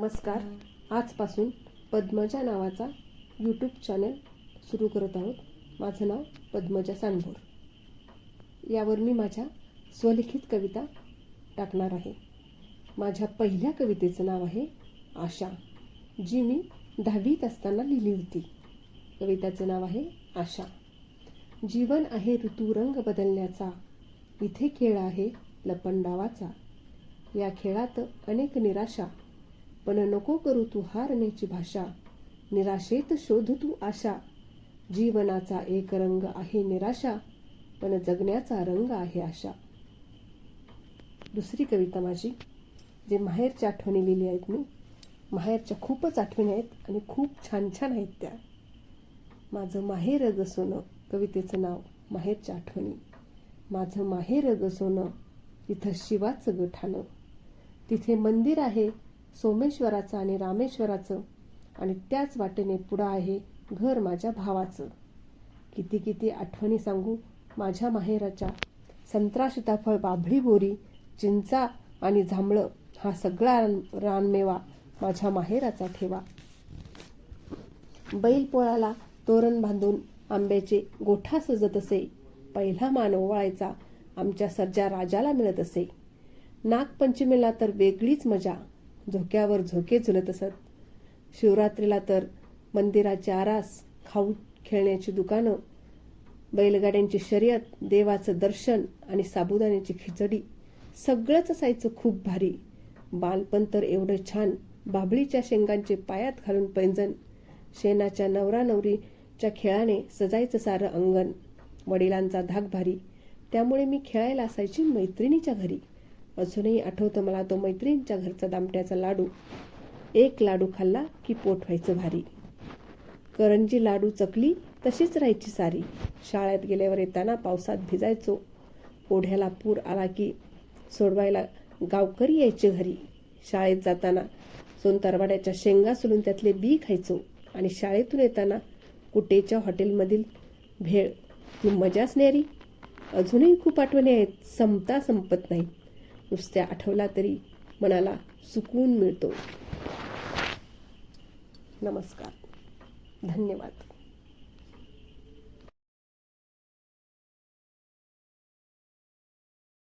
नमस्कार. आजपासून पद्मजा नावाचा यूट्यूब चॅनल सुरू करत आहोत. माझं नाव पद्मजा सांडभोर. यावर मी माझ्या स्वलिखित कविता टाकणार आहे. माझ्या पहिल्या कवितेचं नाव आहे आशा जी मी दहावीत असताना लिहिली होती. कविताचं नाव आहे आशा. जीवन आहे ऋतुरंग बदलण्याचा इथे खेळ आहे लपंडावाचा. या खेळात अनेक निराशा पण नको करू तू हारण्याची भाषा. निराशेत शोध तू आशा. जीवनाचा एक रंग आहे निराशा पण जगण्याचा रंग आहे आशा. दुसरी कविता माझी जे माहेरच्या आठवणी लिहिली आहेत मी. माहेरच्या खूपच आठवणी आहेत आणि खूप छान छान आहेत त्या. माझं माहेर ग सोनं कवितेचं नाव माहेरच्या आठवणी. माझं माहेर ग सोनं तिथं शिवाचं गठाणं तिथे मंदिर आहे सोमेश्वराचं आणि रामेश्वराचं आणि त्याच वाटेने पुढं आहे घर माझ्या भावाचं. किती किती आठवणी सांगू माझ्या माहेराच्या. संत्रा सीताफळ बाभळी बोरी चिंचा आणि जांभळं हा सगळा रान- रानमेवा माझ्या माहेराचा ठेवा. बैलपोळाला तोरण बांधून आंब्याचे गोठा सजत असे. पहिला मान ओवाळायचा आमच्या सर्जा राजाला मिळत असे. नागपंचमीला तर वेगळीच मजा. झोक्यावर झोके झुलत असत. शिवरात्रीला तर मंदिराचे आरास खाऊ खेळण्याची दुकानं बैलगाड्यांची शर्यत देवाचं दर्शन आणि साबुदाण्याची खिचडी सगळंच असायचं खूप भारी. बालपण तर एवढं छान बाभळीच्या शेंगांचे पायात घालून पैंजण शेणाच्या नवरा नवरीच्या खेळाने सजायचं सारं अंगण वडिलांचा धाक भारी त्यामुळे मी खेळायला असायची मैत्रिणीच्या घरी. अजूनही आठवतं मला तो मैत्रिणीच्या घरचा दामट्याचा लाडू. एक लाडू खाल्ला की पोट व्हायचं भारी. करंजी लाडू चकली तशीच राहायची सारी. शाळेत गेल्यावर येताना पावसात भिजायचो. ओढ्याला पूर आला की सोडवायला गावकरी यायचे घरी. शाळेत जाताना सोनतरवाड्याच्या शेंगा सोलून त्यातले बी खायचो आणि शाळेतून येताना कुटेच्या हॉटेलमधील भेळ. ती मजाच नेरी अजूनही खूप आठवणी आहेत. संपता संपत नाही. नुसत्या आठवला तरी मनाला सुकून मिळतो. नमस्कार. धन्यवाद.